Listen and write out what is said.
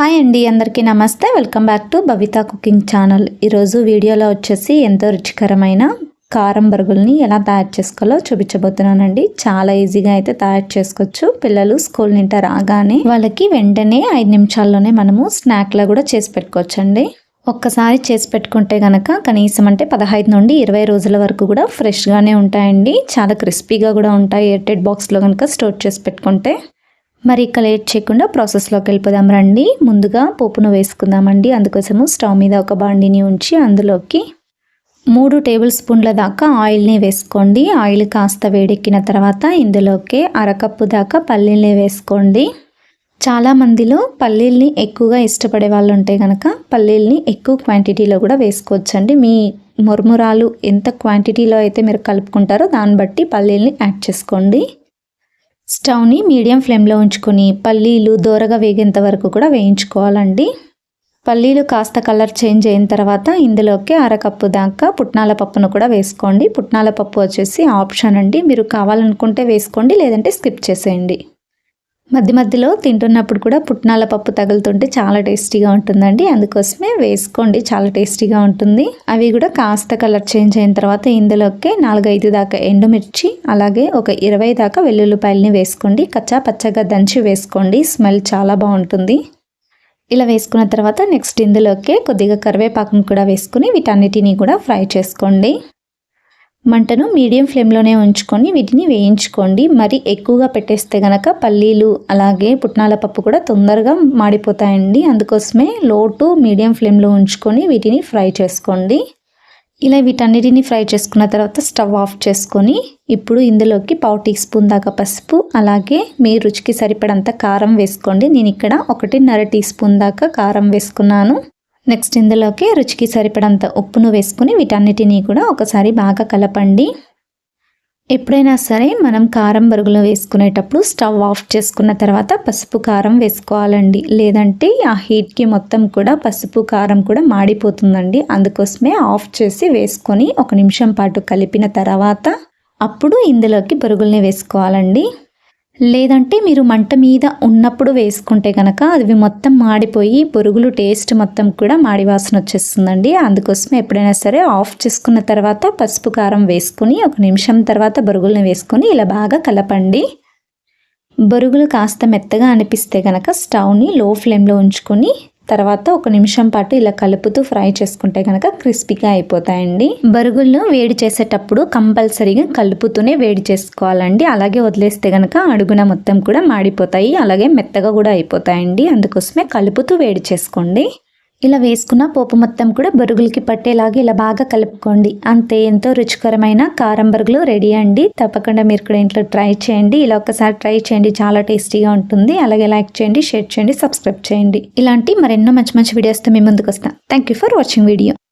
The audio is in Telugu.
హాయ్ అండి అందరికీ నమస్తే. Welcome back to Babita cooking channel. ఈరోజు వీడియోలో వచ్చేసి ఎంతో రుచికరమైన కారం బరుగుల్ని ఎలా తయారు చేసుకోవాలో చూపించబోతున్నానండి. చాలా ఈజీగా అయితే తయారు చేసుకోవచ్చు. పిల్లలు స్కూల్ నింట రాగానే వాళ్ళకి వెంటనే ఐదు నిమిషాల్లోనే మనము స్నాక్లా కూడా చేసి పెట్టుకోవచ్చండి. ఒక్కసారి చేసి పెట్టుకుంటే కనుక కనీసం అంటే పదహైదు నుండి ఇరవై రోజుల వరకు కూడా ఫ్రెష్గానే ఉంటాయండి. చాలా క్రిస్పీగా కూడా ఉంటాయి. ఎయిర్టెడ్ బాక్స్లో కనుక స్టోర్ చేసి పెట్టుకుంటే మరి ఇక లేట్ చేయకుండా ప్రాసెస్లోకి వెళ్ళిపోదాం. రండి ముందుగా పోపును వేసుకుందామండి. అందుకోసము స్టవ్ మీద ఒక బాండిని ఉంచి అందులోకి మూడు టేబుల్ స్పూన్ల దాకా ఆయిల్ని వేసుకోండి. ఆయిల్ కాస్త వేడెక్కిన తర్వాత ఇందులోకి అరకప్పు దాకా పల్లీల్ని వేసుకోండి. చాలా మందిలో పల్లీల్ని ఎక్కువగా ఇష్టపడే వాళ్ళు ఉంటే కనుక పల్లీల్ని ఎక్కువ క్వాంటిటీలో కూడా వేసుకోవచ్చండి. మీ మురుమురాలు ఎంత క్వాంటిటీలో అయితే మీరు కలుపుకుంటారో దాన్ని బట్టి పల్లీల్ని యాడ్ చేసుకోండి. స్టవ్ని మీడియం ఫ్లేమ్లో ఉంచుకొని పల్లీలు దోరగా వేగేంత వరకు కూడా వేయించుకోవాలండి. పల్లీలు కాస్త కలర్ చేంజ్ అయిన తర్వాత ఇందులోకి అరకప్పు దాకా పుట్నాల పప్పును కూడా వేసుకోండి. పుట్నాల పప్పు వచ్చేసి ఆప్షన్ అండి. మీరు కావాలనుకుంటే వేసుకోండి లేదంటే స్కిప్ చేసేయండి. మధ్య మధ్యలో తింటున్నప్పుడు కూడా పుట్నాల పప్పు తగులుతుంటే చాలా టేస్టీగా ఉంటుందండి. అందుకోసమే వేసుకోండి చాలా టేస్టీగా ఉంటుంది. అవి కూడా కాస్త కలర్ చేంజ్ అయిన తర్వాత ఇందులోకి నాలుగైదు దాకా ఎండుమిర్చి అలాగే ఒక ఇరవై దాకా వెల్లుల్లిపాయలని వేసుకోండి. కచ్చా పచ్చగా దంచి వేసుకోండి స్మెల్ చాలా బాగుంటుంది. ఇలా వేసుకున్న తర్వాత నెక్స్ట్ ఇందులోకి కొద్దిగా కరివేపాకును కూడా వేసుకుని వీటన్నిటిని కూడా ఫ్రై చేసుకోండి. మంటను మీడియం ఫ్లేమ్లోనే ఉంచుకొని వీటిని వేయించుకోండి. మరి ఎక్కువగా పెట్టేస్తే గనక పల్లీలు అలాగే పుట్నాల పప్పు కూడా తొందరగా మాడిపోతాయండి. అందుకోసమే లో టు మీడియం ఫ్లేమ్లో ఉంచుకొని వీటిని ఫ్రై చేసుకోండి. ఇలా వీటన్నిటిని ఫ్రై చేసుకున్న తర్వాత స్టవ్ ఆఫ్ చేసుకొని ఇప్పుడు ఇందులోకి పావు టీ స్పూన్ దాకా పసుపు అలాగే మీ రుచికి సరిపడంత కారం వేసుకోండి. నేను ఇక్కడ ఒకటిన్నర టీ స్పూన్ దాకా కారం వేసుకున్నాను. నెక్స్ట్ ఇందులోకి రుచికి సరిపడంత ఉప్పును వేసుకుని వీటన్నిటినీ కూడా ఒకసారి బాగా కలపండి. ఎప్పుడైనా సరే మనం కారం బరుగులు వేసుకునేటప్పుడు స్టవ్ ఆఫ్ చేసుకున్న తర్వాత పసుపు కారం వేసుకోవాలండి. లేదంటే ఆ హీట్కి మొత్తం కూడా పసుపు కారం కూడా మాడిపోతుందండి. అందుకోసమే ఆఫ్ చేసి వేసుకొని ఒక నిమిషం పాటు కలిపిన తర్వాత అప్పుడు ఇందులోకి బరుగుల్ని వేసుకోవాలండి. లేదంటే మీరు మంట మీద ఉన్నప్పుడు వేసుకుంటే కనుక అవి మొత్తం మాడిపోయి పురుగులు టేస్ట్ మొత్తం కూడా మాడి వాసన వచ్చేస్తుందండి. అందుకోసం ఎప్పుడైనా సరే ఆఫ్ చేసుకున్న తర్వాత పసుపు కారం వేసుకుని ఒక నిమిషం తర్వాత బొరుగులను వేసుకొని ఇలా బాగా కలపండి. బొరుగులు కాస్త మెత్తగా అనిపిస్తే కనుక స్టవ్ని లో ఫ్లేమ్లో ఉంచుకొని తర్వాత ఒక నిమిషం పాటు ఇలా కలుపుతూ ఫ్రై చేసుకుంటే కనుక క్రిస్పీగా అయిపోతాయండి. బరుగులను వేడి చేసేటప్పుడు కంపల్సరీగా కలుపుతూనే వేడి చేసుకోవాలండి. అలాగే వదిలేస్తే కనుక అడుగున మొత్తం కూడా మాడిపోతాయి. అలాగే మెత్తగా కూడా అయిపోతాయండి. అందుకోసమే కలుపుతూ వేడి చేసుకోండి. ఇలా వేసుకున్న పోపు మొత్తం కూడా బరుగులకి పట్టేలాగా ఇలా బాగా కలుపుకోండి. అంతే ఎంతో రుచికరమైన కారం బరుగులు రెడీ అండి. తప్పకుండా మీరు కూడా ఇంట్లో ట్రై చేయండి. ఇలా ఒకసారి ట్రై చేయండి. చాలా టేస్టీగా ఉంటుంది. అలాగే లైక్ చేయండి షేర్ చేయండి సబ్స్క్రైబ్ చేయండి. ఇలాంటి మరెన్నో మంచి మంచి వీడియోస్తో మీ ముందుకు వస్తాం. Thank you for watching video